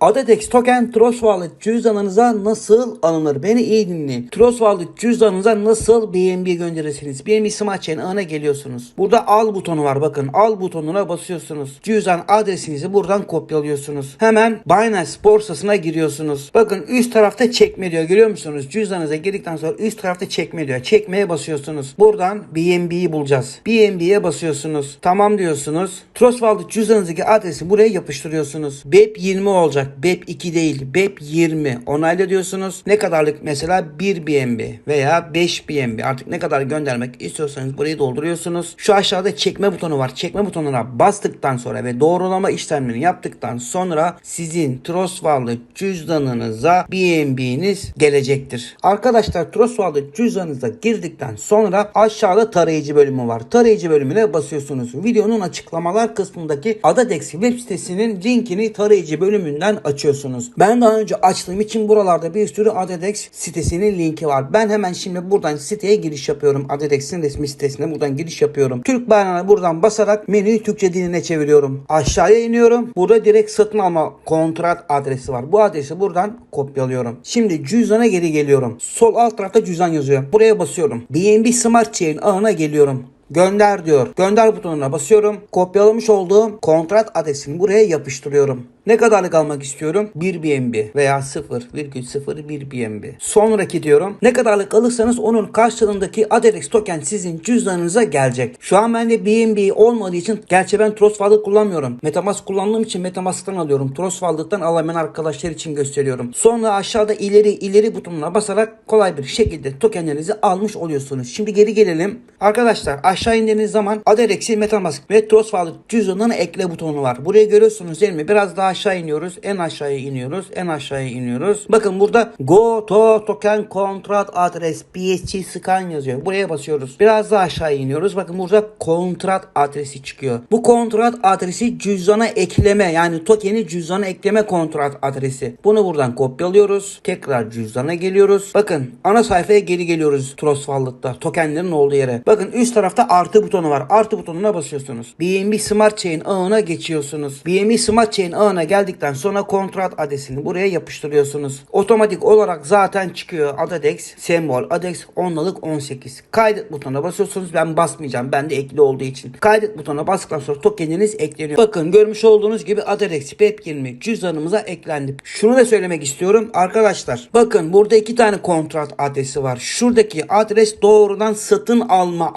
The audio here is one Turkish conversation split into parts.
Adadex token Trust Wallet cüzdanınıza nasıl alınır? Beni iyi dinleyin. Trust Wallet cüzdanınıza nasıl BNB gönderirsiniz? BNB Smart Chain ağına geliyorsunuz. Burada al butonu var bakın. Al butonuna basıyorsunuz. Cüzdan adresinizi buradan kopyalıyorsunuz. Hemen Binance borsasına giriyorsunuz. Bakın üst tarafta çekme diyor. Görüyor musunuz? Cüzdanınıza girdikten sonra üst tarafta çekme diyor. Çekmeye basıyorsunuz. Buradan BNB'yi bulacağız. BNB'ye basıyorsunuz. Tamam diyorsunuz. Trust Wallet cüzdanınızdaki adresi buraya yapıştırıyorsunuz. BEP 20 olacak. BEP 2 değil. BEP 20. Onayla diyorsunuz. Ne kadarlık mesela 1 BNB veya 5 BNB artık ne kadar göndermek istiyorsanız burayı dolduruyorsunuz. Şu aşağıda çekme butonu var. Çekme butonuna bastıktan sonra ve doğrulama işlemlerini yaptıktan sonra sizin Trust Wallet cüzdanınıza BNB'niz gelecektir. Arkadaşlar Trust Wallet cüzdanınıza girdikten sonra aşağıda tarayıcı bölümü var. Tarayıcı bölümüne basıyorsunuz. Videonun açıklamalar kısmındaki Adadex web sitesinin linkini tarayıcı bölümünden açıyorsunuz. Ben daha önce açtığım için buralarda bir sürü Adadex sitesinin linki var. Ben hemen şimdi buradan siteye giriş yapıyorum. Adadex'in resmi sitesine buradan giriş yapıyorum. Türk bayrağına buradan basarak menüyü Türkçe diline çeviriyorum. Aşağıya iniyorum. Burada direkt satın alma kontrat adresi var. Bu adresi buradan kopyalıyorum. Şimdi cüzdana geri geliyorum. Sol alt tarafta cüzdan yazıyor. Buraya basıyorum. BNB Smart Chain ağına geliyorum. Gönder diyor. Gönder butonuna basıyorum. Kopyalamış olduğum kontrat adresini buraya yapıştırıyorum. Ne kadarlık almak istiyorum? 1 BNB veya 0,01 BNB. Sonraki diyorum. Ne kadarlık alırsanız onun karşılığındaki Aderex token sizin cüzdanınıza gelecek. Şu an bende BNB olmadığı için gerçi ben Trust Wallet kullanmıyorum. Metamask kullandığım için Metamask'tan alıyorum. Trust Wallet'tan alamayan arkadaşlar için gösteriyorum. Sonra aşağıda ileri ileri butonuna basarak kolay bir şekilde tokenlerinizi almış oluyorsunuz. Şimdi geri gelelim. Arkadaşlar aşağı indiğiniz zaman Aderex'i Metamask ve Trust cüzdanına ekle butonu var. Buraya görüyorsunuz değil mi? Biraz daha aşağı iniyoruz. En aşağıya iniyoruz. En aşağıya iniyoruz. Bakın burada Go to Token Contract Address BSC Scan yazıyor. Buraya basıyoruz. Biraz daha aşağı iniyoruz. Bakın burada kontrat adresi çıkıyor. Bu kontrat adresi cüzdana ekleme yani tokeni cüzdana ekleme kontrat adresi. Bunu buradan kopyalıyoruz. Tekrar cüzdana geliyoruz. Bakın ana sayfaya geri geliyoruz Trust Wallet'ta. Tokenlerin olduğu yere. Bakın üst tarafta artı butonu var. Artı butonuna basıyorsunuz. BNB Smart Chain ağına geçiyorsunuz. BNB Smart Chain ağına geldikten sonra kontrat adresini buraya yapıştırıyorsunuz. Otomatik olarak zaten çıkıyor Adadex sembol Adex 10'lık 18. Kaydet butonuna basıyorsunuz. Ben basmayacağım. Bende ekli olduğu için. Kaydet butonuna bastıktan sonra tokeniniz ekleniyor. Bakın görmüş olduğunuz gibi Adadex PEP 20 cüzdanımıza eklendi. Şunu da söylemek istiyorum arkadaşlar. Bakın burada iki tane kontrat adresi var. Şuradaki adres doğrudan satın alma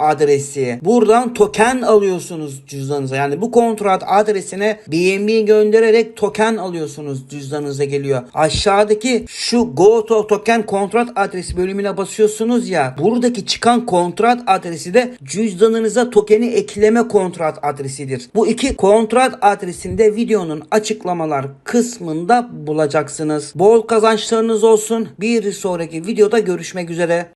adresi. Buradan token alıyorsunuz cüzdanınıza. Yani bu kontrat adresine BNB göndererek token alıyorsunuz cüzdanınıza geliyor. Aşağıdaki şu Go to Token kontrat adresi bölümüne basıyorsunuz ya. Buradaki çıkan kontrat adresi de cüzdanınıza tokeni ekleme kontrat adresidir. Bu iki kontrat adresinde videonun açıklamalar kısmında bulacaksınız. Bol kazançlarınız olsun. Bir sonraki videoda görüşmek üzere.